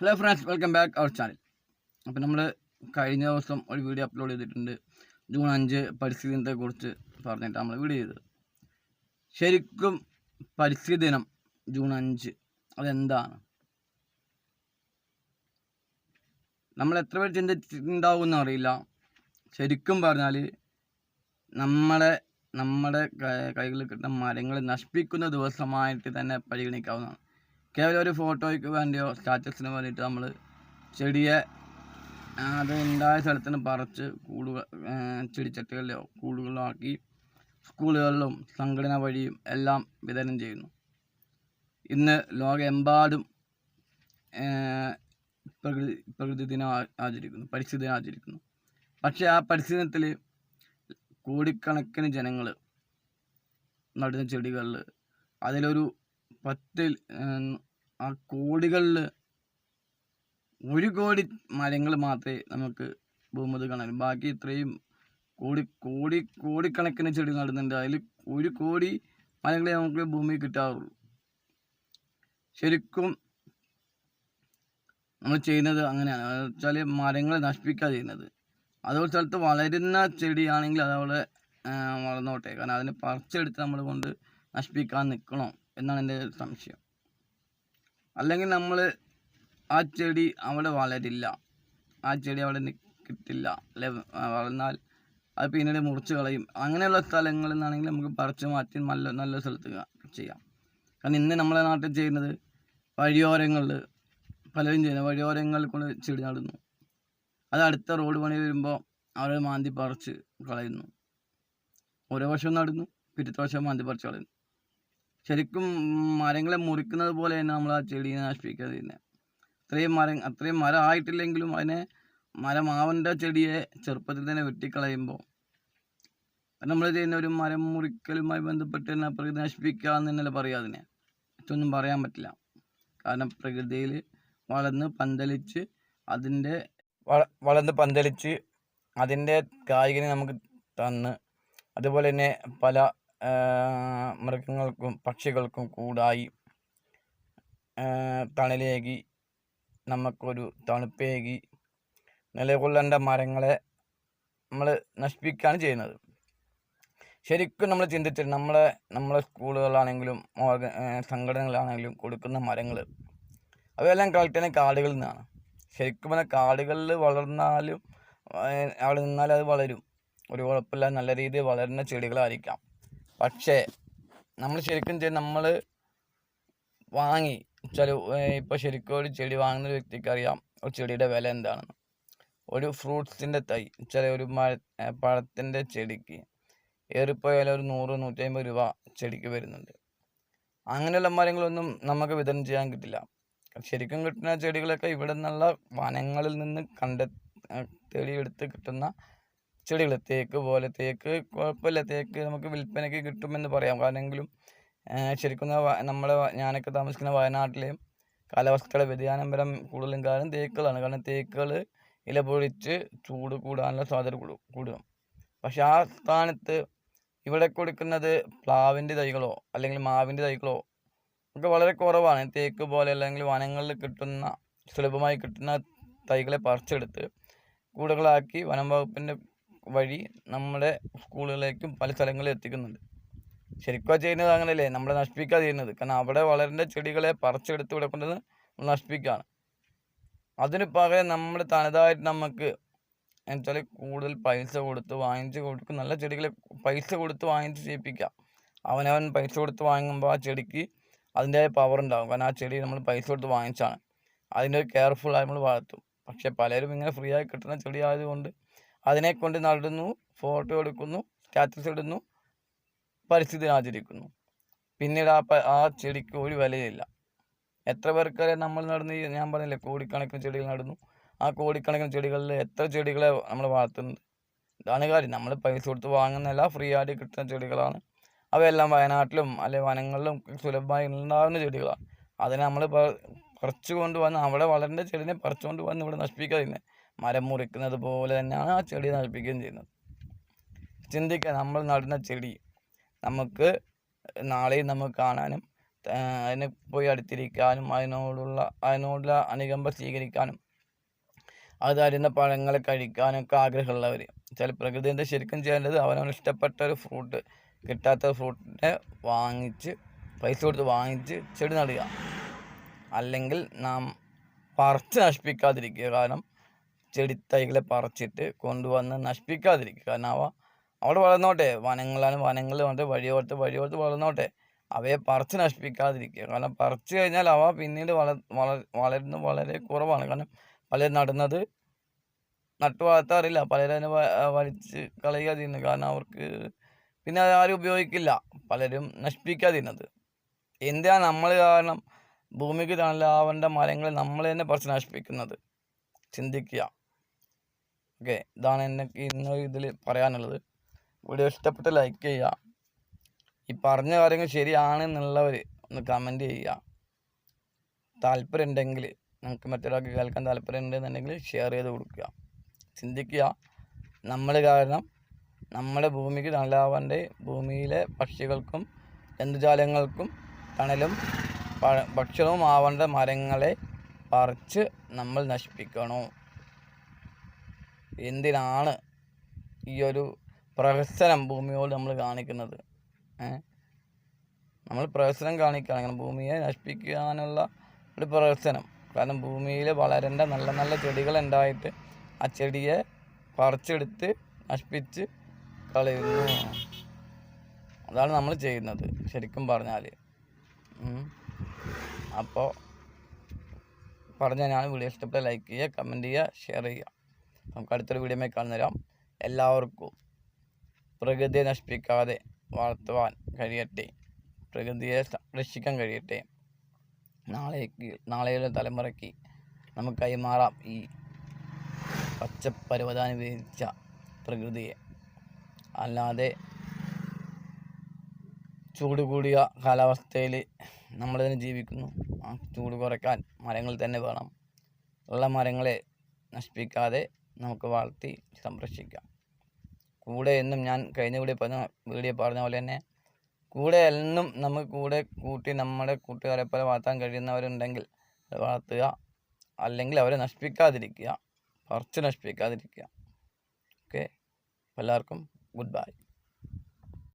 Hello friends welcome back our channel അപ്പോൾ നമ്മൾ കഴിഞ്ഞ ദിവസം ഒരു വീഡിയോ അപ്ലോഡ് ചെയ്തിട്ടുണ്ട്. ജൂൺ അഞ്ച് പരിസ്ഥിതി ദിനത്തെക്കുറിച്ച് പറഞ്ഞിട്ടാണ് നമ്മൾ വീഡിയോ ചെയ്തത്. ശരിക്കും പരിസ്ഥിതി ദിനം ജൂൺ അഞ്ച് അതെന്താണ്? നമ്മൾ എത്ര പേര് ചിന്തിച്ചിട്ടുണ്ടാവും അറിയില്ല. ശരിക്കും പറഞ്ഞാൽ നമ്മളെ നമ്മുടെ കൈകളിൽ കിട്ടുന്ന മരങ്ങൾ നശിപ്പിക്കുന്ന ദിവസമായിട്ട് തന്നെ പരിഗണിക്കാവുന്നതാണ്. കേവലം ഒരു ഫോട്ടോയ്ക്ക് വേണ്ടിയോ സ്റ്റാറ്റസിന് വേണ്ടിയിട്ട് നമ്മൾ ചെടിയെ അത് ഉണ്ടായ സ്ഥലത്ത് നിന്ന് പറിച്ച് കൂടുക ചെടിച്ചട്ടികളിലോ കൂടുകളിലോ ആക്കി സ്കൂളുകളിലും സംഘടന വഴിയും എല്ലാം വിതരണം ചെയ്യുന്നു. ഇന്ന് ലോകമെമ്പാടും പ്രകൃതി പ്രകൃതി ദിനം ആചരിക്കുന്നു പരിസ്ഥിതി ദിനം ആചരിക്കുന്നു. പക്ഷേ ആ പരിസ്ഥിതി ദിനത്തിൽ കോടിക്കണക്കിന് ജനങ്ങൾ നടുന്ന ചെടികളിൽ അതിലൊരു പത്തിൽ ആ കോടികളിൽ ഒരു കോടി മരങ്ങൾ മാത്രമേ നമുക്ക് ഭൂമത് കാണാൻ ബാക്കി ഇത്രയും കോടി കോടി കോടിക്കണക്കിന് ചെടി നടുന്നുണ്ട്. അതിൽ ഒരു കോടി മരങ്ങളെ നമുക്ക് ഭൂമി കിട്ടാറുള്ളൂ. ശരിക്കും നമ്മൾ ചെയ്യുന്നത് അങ്ങനെയാണ്. വെച്ചാൽ മരങ്ങളെ നശിപ്പിക്കുക ചെയ്യുന്നത്. അതുപോലെ സ്ഥലത്ത് വളരുന്ന ചെടിയാണെങ്കിൽ അതവിടെ വളർന്നോട്ടെ. കാരണം അതിനെ പറിച്ചെടുത്ത് നമ്മൾ കൊണ്ട് നശിപ്പിക്കാൻ നിൽക്കണോ എന്നാണ് എന്റെ സംശയം. അല്ലെങ്കിൽ നമ്മൾ ആ ചെടി അവിടെ വളരില്ല. ആ ചെടി അവിടെ നിൽക്കത്തില്ല അല്ലെ വളർന്നാൽ അത് പിന്നീട് മുറിച്ച് കളയും. അങ്ങനെയുള്ള സ്ഥലങ്ങളിൽ നിന്നാണെങ്കിൽ നമുക്ക് പറിച്ച് മാറ്റി നല്ല നല്ല സ്ഥലത്ത് ചെയ്യാം. കാരണം ഇന്ന് നമ്മളെ നാട്ടിൽ ചെയ്യുന്നത് വഴിയോരങ്ങളിൽ പലരും ചെയ്യുന്നത് വഴിയോരങ്ങളിൽ കൊണ്ട് ചെടി നടുന്നു. അത് അടുത്ത റോഡ് പണി വരുമ്പോൾ അവർ മാന്തി പറിച്ച് കളയുന്നു. ഓരോ വർഷവും നടുന്നു പിറ്റത്തെ വർഷം മാന്തി പറിച്ച് കളയുന്നു. ശരിക്കും മരങ്ങളെ മുറിക്കുന്നത് പോലെ തന്നെ നമ്മൾ ആ ചെടീനെ നശിപ്പിക്കാതെ തന്നെ അത്രയും മരം അത്രയും മരം ആയിട്ടില്ലെങ്കിലും അതിനെ മരമാവന്റെ ചെടിയെ ചെറുപ്പത്തിൽ തന്നെ വെട്ടിക്കളയുമ്പോൾ നമ്മൾ ചെയ്യുന്ന ഒരു മരം മുറിക്കലുമായി ബന്ധപ്പെട്ട് തന്നെ പ്രകൃതി നശിപ്പിക്കുക എന്ന് തന്നെ പറയുക അതിനെ. മറ്റൊന്നും പറയാൻ പറ്റില്ല. കാരണം പ്രകൃതിയിൽ വളർന്ന് പന്തലിച്ച് അതിന്റെ വള- വളർന്ന് പന്തലിച്ച് അതിന്റെ കായികനെ നമുക്ക് തന്ന് അതുപോലെ തന്നെ പല മൃഗങ്ങൾക്കും പക്ഷികൾക്കും കൂടായി തണലേകി നമുക്കൊരു തണുപ്പേകി നിലകൊള്ളേണ്ട മരങ്ങളെ നമ്മൾ നശിപ്പിക്കുകയാണ് ചെയ്യുന്നത്. ശരിക്കും നമ്മൾ ചിന്തിച്ചിട്ട് നമ്മളെ നമ്മളെ സ്കൂളുകളാണെങ്കിലും ഓർഗ സംഘടനകളാണെങ്കിലും കൊടുക്കുന്ന മരങ്ങൾ അവയെല്ലാം കളക്ട് കാടുകളിൽ നിന്നാണ്. ശരിക്കും പറഞ്ഞാൽ കാടുകളിൽ വളർന്നാലും അവിടെ നിന്നാൽ അത് വളരും. ഒരു കുഴപ്പമില്ല നല്ല രീതിയിൽ വളരുന്ന ചെടികളായിരിക്കാം. പക്ഷേ നമ്മൾ ശരിക്കും നമ്മൾ വാങ്ങി. ചില ഇപ്പോൾ ശരിക്കും ഒരു ചെടി വാങ്ങുന്ന വ്യക്തിക്ക് അറിയാം ഒരു ചെടിയുടെ വില എന്താണെന്ന്. ഒരു ഫ്രൂട്ട്സിന്റെ തൈ ചില ഒരു മര പഴത്തിന്റെ ചെടിക്ക് ഏറിപ്പോയാൽ ഒരു നൂറ് നൂറ്റി അമ്പത് രൂപ ചെടിക്ക് വരുന്നുണ്ട്. അങ്ങനെയുള്ള മരങ്ങളൊന്നും നമുക്ക് വിതരണം ചെയ്യാൻ കിട്ടില്ല. ശരിക്കും കിട്ടുന്ന ചെടികളൊക്കെ ഇവിടെ നിന്നുള്ള വനങ്ങളിൽ നിന്ന് കണ്ടെ തേടിയെടുത്ത് കിട്ടുന്ന ചെടികൾ തേക്ക് പോലെ തേക്ക് കുഴപ്പമില്ല. തേക്ക് നമുക്ക് വിൽപ്പനയ്ക്ക് കിട്ടുമെന്ന് പറയാം. കാരണമെങ്കിലും ശരിക്കും നമ്മുടെ ഞാനൊക്കെ താമസിക്കുന്ന വയനാട്ടിലെയും കാലാവസ്ഥയുടെ വ്യതിയാനം വരാൻ കൂടുതലും കാരണം തേക്കുകളാണ്. കാരണം തേക്കുകൾ ഇല പൊഴിച്ച് ചൂട് കൂടാനുള്ള സാധ്യത കൂടും പക്ഷെ ആ സ്ഥാനത്ത് ഇവിടെ കൊടുക്കുന്നത് പ്ലാവിന്റെ തൈകളോ അല്ലെങ്കിൽ മാവിന്റെ തൈകളോ ഒക്കെ വളരെ കുറവാണ്. തേക്ക് പോലെ അല്ലെങ്കിൽ വനങ്ങളിൽ കിട്ടുന്ന സുലഭമായി കിട്ടുന്ന തൈകളെ പറിച്ചെടുത്ത് കൂടുകളാക്കി വനം വകുപ്പിന്റെ വഴി നമ്മുടെ സ്കൂളുകളിലേക്കും പല സ്ഥലങ്ങളിലും എത്തിക്കുന്നുണ്ട്. ശരിക്കും ചെയ്യുന്നത് അങ്ങനെയല്ലേ? നമ്മളെ നശിപ്പിക്കുക ചെയ്യുന്നത്. കാരണം അവിടെ വളരേണ്ട ചെടികളെ പറിച്ചെടുത്ത് ഇവിടെ കൊണ്ടുവന്ന് നശിപ്പിക്കുകയാണ് അതിന് പകരം നമ്മൾ തനതായിട്ട് നമുക്ക് എന്നുവെച്ചാൽ കൂടുതൽ പൈസ കൊടുത്ത് വാങ്ങിച്ച് കൊടുക്കും നല്ല ചെടികളെ പൈസ കൊടുത്ത് വാങ്ങിച്ച് ചെയ്യിപ്പിക്കാം. അവനവൻ പൈസ കൊടുത്ത് വാങ്ങുമ്പോൾ ആ ചെടിക്ക് അതിന്റെതായ പവർ ഉണ്ടാകും. കാരണം ആ ചെടി നമ്മൾ പൈസ കൊടുത്ത് വാങ്ങിച്ചാണ്. അതിന്റെ കെയർഫുള്ളായി നമ്മൾ വളർത്തും. പക്ഷേ പലരും ഇങ്ങനെ ഫ്രീ ആയി കിട്ടുന്ന ചെടി ആയതുകൊണ്ട് അതിനെ കൊണ്ട് നടുന്നു ഫോട്ടോ എടുക്കുന്നു സ്റ്റാറ്റസ് ഇടുന്നു പരിസ്ഥിതി ആചരിക്കുന്നു പിന്നീട് ആ ആ ചെടിക്ക് ഒരു വിലയില്ല. എത്ര പേർക്കറിയാം നമ്മൾ നടന്ന് ഞാൻ പറഞ്ഞില്ലേ കോടിക്കണക്കിന് ചെടികൾ നടന്നു. ആ കോടിക്കണക്കിന് ചെടികളിൽ എത്ര ചെടികളെ നമ്മൾ വളർത്തുന്നത്? ഇതാണ് കാര്യം. നമ്മൾ പൈസ കൊടുത്ത് വാങ്ങുന്നതല്ല ഫ്രീ ആയിട്ട് കിട്ടുന്ന ചെടികളാണ്. അവയെല്ലാം വയനാട്ടിലും അല്ലെ വനങ്ങളിലും സുലഭമായി ഉണ്ടാകുന്ന ചെടികളാണ്. അതിനെ നമ്മൾ പറിച്ചു കൊണ്ടുവന്ന് അവിടെ വളരേണ്ട ചെടിനെ പറിച്ചുകൊണ്ട് വന്ന് ഇവിടെ നശിപ്പിക്കാതിരുന്നത് മരം മുറിക്കുന്നത് പോലെ തന്നെയാണ് ആ ചെടി നശിപ്പിക്കുകയും ചെയ്യുന്നത്. ചിന്തിക്കുക നമ്മൾ നടുന്ന ചെടി നമുക്ക് നാളെയും നമുക്ക് കാണാനും അതിനെ പോയി അടുത്തിരിക്കാനും അതിനോടുള്ള അതിനോടുള്ള അനുകമ്പ സ്വീകരിക്കാനും അത് തരുന്ന പഴങ്ങൾ കഴിക്കാനൊക്കെ ആഗ്രഹമുള്ളവർ. ചില പ്രകൃതിന്റെ ശരിക്കും ചെയ്യേണ്ടത് അവനവന് ഇഷ്ടപ്പെട്ട ഒരു ഫ്രൂട്ട് കിട്ടാത്ത ഫ്രൂട്ടിനെ വാങ്ങിച്ച് പൈസ കൊടുത്ത് വാങ്ങിച്ച് ചെടി നടുക. അല്ലെങ്കിൽ നാം പറിച്ച് നശിപ്പിക്കാതിരിക്കുക. കാരണം ചെടിത്തൈകളെ പറിച്ചിട്ട് കൊണ്ടുവന്ന് നശിപ്പിക്കാതിരിക്കുക. കാരണം അവ അവിടെ വളർന്നോട്ടെ. വനങ്ങളാണ് വനങ്ങൾ വന്നിട്ട് വഴിയോർത്ത് വഴിയോർത്ത് വളർന്നോട്ടെ. അവയെ പറിച്ച് നശിപ്പിക്കാതിരിക്കുക. കാരണം പറിച്ച് കഴിഞ്ഞാൽ അവ പിന്നീട് വള വള വളരുന്നത് വളരെ കുറവാണ്. കാരണം പലരും നടുന്നത് നട്ടു വളർത്താറില്ല പലരും അതിനെ വലിച്ച് കളയുക ചെയ്യുന്നത് കാരണം അവർക്ക് പിന്നെ ആരും ഉപയോഗിക്കില്ല. പലരും നശിപ്പിക്കാതിരുന്നത് എന്തിനാണ് നമ്മൾ കാരണം ഭൂമിക്ക് തണലാവേണ്ട മരങ്ങൾ നമ്മൾ തന്നെ പറിച്ച് നശിപ്പിക്കുന്നത്. ചിന്തിക്കുക. ഓക്കെ ഇതാണ് എനിക്ക് ഇന്ന് ഇതിൽ പറയാനുള്ളത്. വീഡിയോ ഇഷ്ടപ്പെട്ട് ലൈക്ക് ചെയ്യുക. ഈ പറഞ്ഞ കാര്യങ്ങൾ ശരിയാണെന്നുള്ളവർ ഒന്ന് കമന്റ് ചെയ്യുക. താല്പര്യം ഉണ്ടെങ്കിൽ നമുക്ക് മറ്റൊരാൾക്ക് കേൾക്കാൻ താല്പര്യം ഉണ്ടെന്നുണ്ടെങ്കിൽ ഷെയർ ചെയ്ത് കൊടുക്കുക. ചിന്തിക്കുക. നമ്മൾ കാരണം നമ്മുടെ ഭൂമിക്ക് തണലാവേണ്ട ഭൂമിയിലെ പക്ഷികൾക്കും ജന്തുജാലങ്ങൾക്കും തണലും പഴ- ഭക്ഷണവും ആവേണ്ട മരങ്ങളെ പറിച്ച് നമ്മൾ നശിപ്പിക്കണോ. എന്തിനാണ് ഈ ഒരു പ്രഹസനം ഭൂമിയോട് നമ്മൾ കാണിക്കുന്നത്? നമ്മൾ പ്രഹസനം കാണിക്കുകയാണ് ഭൂമിയെ നശിപ്പിക്കാനുള്ള ഒരു പ്രഹസനം. കാരണം ഭൂമിയിൽ വളരേണ്ട നല്ല നല്ല ചെടികൾ ഉണ്ടായിട്ട് ആ ചെടിയെ പറിച്ചെടുത്ത് നശിപ്പിച്ച് കളയുന്നു. അതാണ് നമ്മൾ ചെയ്യുന്നത് ശരിക്കും പറഞ്ഞാൽ അപ്പോൾ പറഞ്ഞ ഞാൻ വീഡിയോ ഇഷ്ടപ്പെട്ട ലൈക്ക് ചെയ്യുക കമന്റ് ചെയ്യുക ഷെയർ ചെയ്യുക. നമുക്ക് അടുത്തൊരു വീഡിയോ കാണുന്നതരാം എല്ലാവർക്കും പ്രകൃതിയെ നശിപ്പിക്കാതെ വളർത്തുവാൻ കഴിയട്ടെ. പ്രകൃതിയെ സംരക്ഷിക്കാൻ കഴിയട്ടെ. നാളേക്ക് നാളെയുള്ള തലമുറയ്ക്ക് നമുക്ക് കൈമാറാം ഈ പച്ചപ്പരവതാനി വിരിച്ച പ്രകൃതിയെ. അല്ലാതെ ചൂട് കൂടിയ കാലാവസ്ഥയിൽ നമ്മളിതിന് ജീവിക്കുന്നു. ആ ചൂട് കുറയ്ക്കാൻ മരങ്ങൾ തന്നെ വേണം. ഉള്ള മരങ്ങളെ നശിപ്പിക്കാതെ നമുക്ക് വളർത്തി സംരക്ഷിക്കാം. കൂടെ എന്നും ഞാൻ കഴിഞ്ഞ വീഡിയോ പറഞ്ഞ വീഡിയോ പറഞ്ഞ പോലെ തന്നെ കൂടെ എന്നും നമുക്ക് കൂടെ കൂട്ടി നമ്മുടെ കൂട്ടുകാരെ പോലെ വളർത്താൻ കഴിയുന്നവരുണ്ടെങ്കിൽ വളർത്തുക. അല്ലെങ്കിൽ അവരെ നശിപ്പിക്കാതിരിക്കുക. കുറച്ച് നശിപ്പിക്കാതിരിക്കുക. ഓക്കെ എല്ലാവർക്കും ഗുഡ് ബൈ.